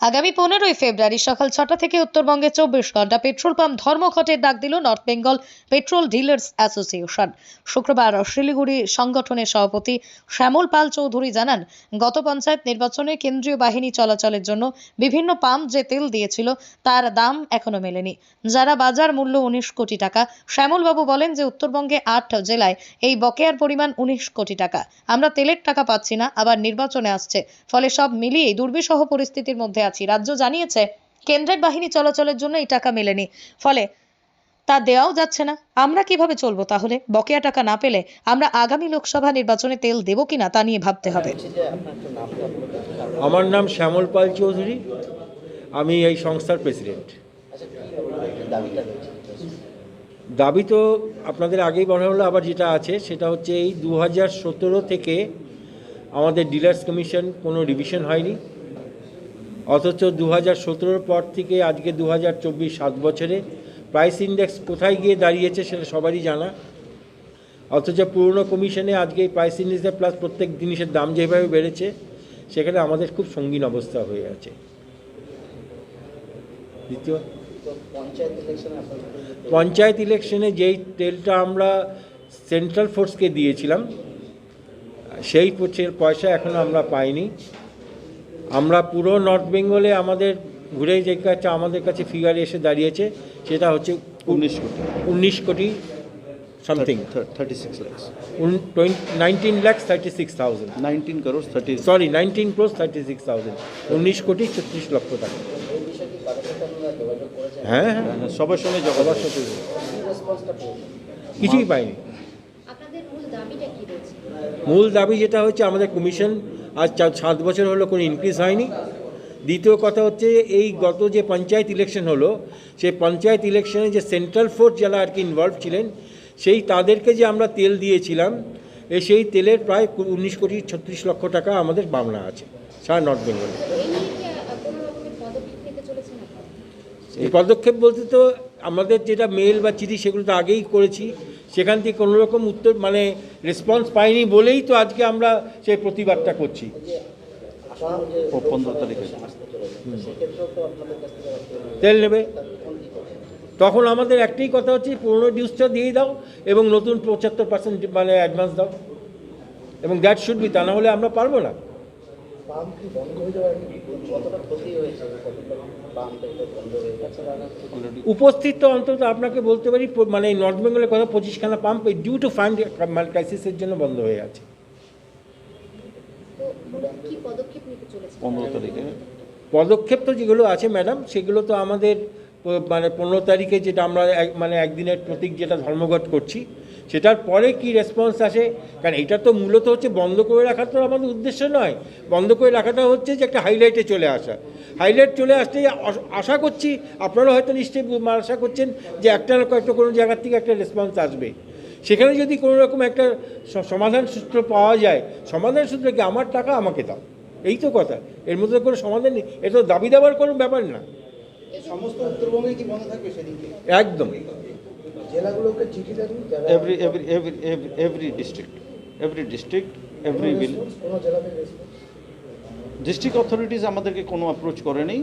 আগামী পনেরোই ফেব্রুয়ারি সকাল ছটা থেকে উত্তরবঙ্গে চব্বিশ ঘণ্টা পেট্রোল পাম্প ধর্মঘটের ডাক দিল North Bengal petrol dealers association. শুক্রবার শিলিগুড়ি সংগঠনের সভাপতি শ্যামল পাল চৌধুরী জানান, গত পঞ্চায়েত নির্বাচনে কেন্দ্রীয় বাহিনী চলাচলের জন্য বিভিন্ন পাম্প যে তেল দিয়েছিল, তার দাম এখনও মেলেনি। যারা বাজার মূল্য উনিশ কোটি টাকা, শ্যামলবাবু বলেন যে উত্তরবঙ্গে আট জেলায় এই বকেয়ার পরিমাণ উনিশ কোটি টাকা। আমরা তেলের টাকা পাচ্ছি না, আবার নির্বাচনে আসছে। ফলে সব মিলিয়েই দুর্বিষহ পরিস্থিতির মধ্যে আছি। রাজ্য জানিয়েছে, কেন্দ্রের বাহিনী চলাচলের জন্য এই টাকা মেলেনি। ফলে তা দেওয়াও যাচ্ছে না। আমরা কীভাবে চলবো তাহলে? বকেয়া টাকা না পেলে আমরা আগামী লোকসভা নির্বাচনে তেল দেবো কিনা তা নিয়ে ভাবতে হবে। আমার নাম শ্যামল পাল চৌধুরী। আমি এই সংস্থার প্রেসিডেন্ট। দাবি তো আপনাদের আগেই বলা হলো, আবার যেটা আছে সেটা হচ্ছে এই দু হাজার সতেরো থেকে আমাদের ডিলার্স কমিশন কোনো রিভিশন হয়নি। অথচ দু হাজার পর থেকে আজকে দু হাজার সাত বছরে প্রাইস ইন্ডেক্স কোথায় গিয়ে দাঁড়িয়েছে সেটা সবারই জানা। অথচ পুরনো কমিশনে আজকে প্রাইস ইন্ডেক্সের প্লাস প্রত্যেক জিনিসের দাম যেভাবে বেড়েছে, সেখানে আমাদের খুব সঙ্গীন অবস্থা হয়ে আছে। দ্বিতীয়। পঞ্চায়েত ইলেকশনে যেই তেলটা আমরা সেন্ট্রাল ফোর্সকে দিয়েছিলাম, সেই পয়সা এখনও আমরা পাইনি। আমরা পুরো নর্থ বেঙ্গলে আমাদের ঘুরে যে কাছে আমাদের কাছে ফিগার এসে দাঁড়িয়েছে সেটা হচ্ছে উনিশ কোটি। উনিশ কোটি something thirty six lakhs nineteen lakhs thirty six thousand nineteen crores thirty sorry nineteen crores thirty six thousand উনিশ কোটি ছত্রিশ লক্ষ টাকা। হ্যাঁ হ্যাঁ। সবার সঙ্গে সবার জগবার সাথে কিছুই পাইনি। আপনাদের মূল দাবিটা কি রয়েছে? মূল দাবি যেটা হচ্ছে আমাদের কমিশন আজ চার সাত বছর হলো কোনো ইনক্রিজ হয়নি। দ্বিতীয় কথা হচ্ছে এই গত যে পঞ্চায়েত ইলেকশন হলো সেই পঞ্চায়েত ইলেকশনে যে সেন্ট্রাল ফোর্স যারা আর কি ইনভলভ ছিলেন সেই তাদেরকে যে আমরা তেল দিয়েছিলাম এ সেই তেলের প্রায় উনিশ কোটি ছত্রিশ লক্ষ টাকা আমাদের বাংলা আছে সারা নর্থ বেঙ্গলে এই পদক্ষেপ বলতে তো আমাদের যেটা মেল বা চিঠি সেগুলো তো আগেই করেছি। সেখান থেকে কোনো রকম উত্তর মানে রেসপন্স পাইনি বলেই তো আজকে আমরা সেই প্রতিবাদটা করছি। পনেরো তারিখে। তেল নেবে। তখন আমাদের একটাই কথা হচ্ছে পুরোনো ডিউসটা দিয়ে দাও এবং নতুন পঁচাত্তর পার্সেন্ট মানে অ্যাডভান্স দাও। এবং দ্যাট শুড বি তা না হলে আমরা পারব না। পাম্প কি বন্ধ হয়ে যাওয়ার কতটা ক্ষতি হয়েছে? পাম্প বন্ধ হয়ে গেছে উপস্থিত অন্তত আপনাকে বলতে পারি মানে নর্থ বেঙ্গলের কথা পঁচিশখানা পাম্প ডিউ টু ফান্ড ক্রাইসিসের জন্য বন্ধ হয়ে আছে। তো মূলত কি পদক্ষেপ নিতে চলেছেন পনেরো তারিখে। পদক্ষেপ তো যেগুলো আছে ম্যাডাম সেগুলো তো আমাদের মানে পনেরো তারিখে যেটা আমরা এক- মানে একদিনের প্রতীক যেটা ধর্মঘট করছি সেটার পরে কি রেসপন্স আসে? কারণ এটা তো মূলত হচ্ছে বন্ধ করে রাখা তো আমাদের উদ্দেশ্য নয়। বন্ধ করে রাখাটা হচ্ছে যে একটা হাইলাইটে চলে আসা। হাইলাইট চলে আসতে আশা করছি আপনারা হয়তো নিশ্চয়ই আশা করছেন যে একটা না একটা কোনো জায়গার থেকে একটা রেসপন্স আসবে। সেখানে যদি কোনো রকম একটা সমাধান সূত্র পাওয়া যায় সমাধান সূত্র কি আমার টাকা আমাকে দাও? এই তো কথা। এর মধ্যে কোনো সমাধান নেই। এটা তো দাবি দেওয়ার কোনো ব্যাপার না। সমস্ত উত্তরবঙ্গে কি বন্ধ থাকবে সেদিনকে? একদম। জেলাগুলোকে চিঠি দেন every every every every district every district every bill district authorities আমাদেরকে কোনো অ্যাপ্রোচ করেনি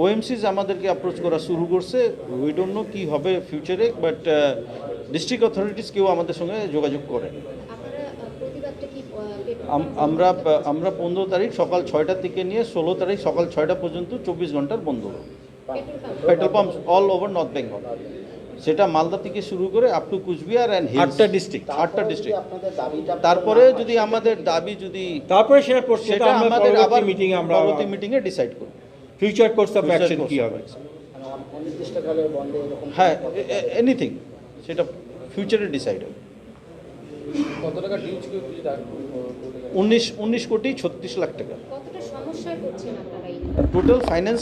ওএমসিস আমাদেরকে অ্যাপ্রোচ করা শুরু করছে। উই ডোন্ট নো কী হবে ফিউচারে বাট ডিস্ট্রিক্ট অথরিটিস কেউ আমাদের সঙ্গে যোগাযোগ করে আমরা আমরা পনেরো তারিখ সকাল ছয়টা থেকে নিয়ে ষোলো তারিখ সকাল ছয়টা পর্যন্ত চব্বিশ ঘণ্টার বন্ধ। Petrol pump all over North Bengal সেটা মালদা থেকে শুরু করে আপ টু কুচবিহার অ্যান্ড আটটা ডিস্ট্রিক্ট আটটা ডিস্ট্রিক্ট তারপরে যদি আমাদের দাবি যদি তারপরে সেটা আমাদের আবার পরবর্তী মিটিং আমরা পরবর্তী মিটিংয়ে ডিসাইড করব। ফিউচার কোর্স অফ অ্যাকশন কি হবে. মানে অনির্দিষ্টকালে বন্ধে এরকম হ্যাঁ এনিথিং সেটা ফিউচারে ডিসাইড হবে। কত টাকা ডিউজ উনিশ উনিশ কোটি ছত্রিশ লাখ টাকা। কতটা সমস্যায় পড়ছেন আপনারা এই total finance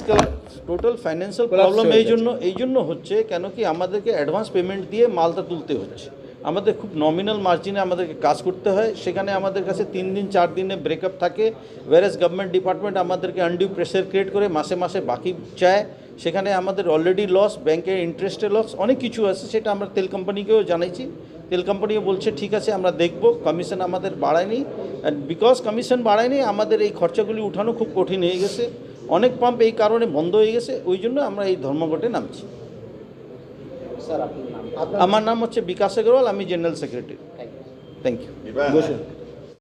total financial problem এই জন্য এই জন্য হচ্ছে কেন কি আমাদেরকে অ্যাডভান্স পেমেন্ট দিয়ে মালটা তুলতে হচ্ছে। আমাদের খুব নমিনাল মার্জিনে আমাদেরকে কাজ করতে হয়। সেখানে আমাদের কাছে তিন দিন চার দিনে ব্রেকআপ থাকে। ওয়ারেস গভর্নমেন্ট ডিপার্টমেন্ট আমাদেরকে আনডিউ প্রেশার ক্রিয়েট করে মাসে মাসে বাকি চায়। সেখানে আমাদের অলরেডি লস ব্যাংকের ইন্টারেস্টে লস অনেক কিছু আছে। সেটা আমরা তেল কোম্পানিকেও জানাইছি। তেল কোম্পানিও বলছে ঠিক আছে আমরা দেখব। কমিশন আমাদের বাড়ায়নি। অ্যান্ড বিকজ কমিশন বাড়ায়নি আমাদের এই খরচাগুলি উঠানো খুব কঠিন হয়ে গেছে। অনেক পাম্প এই কারণে বন্ধ হয়ে গেছে ওই জন্য আমরা এই ধর্মঘটে নামছি। স্যার আমার নাম হচ্ছে বিকাশ আগরওয়াল আমি general secretary thank you thank you বসুন।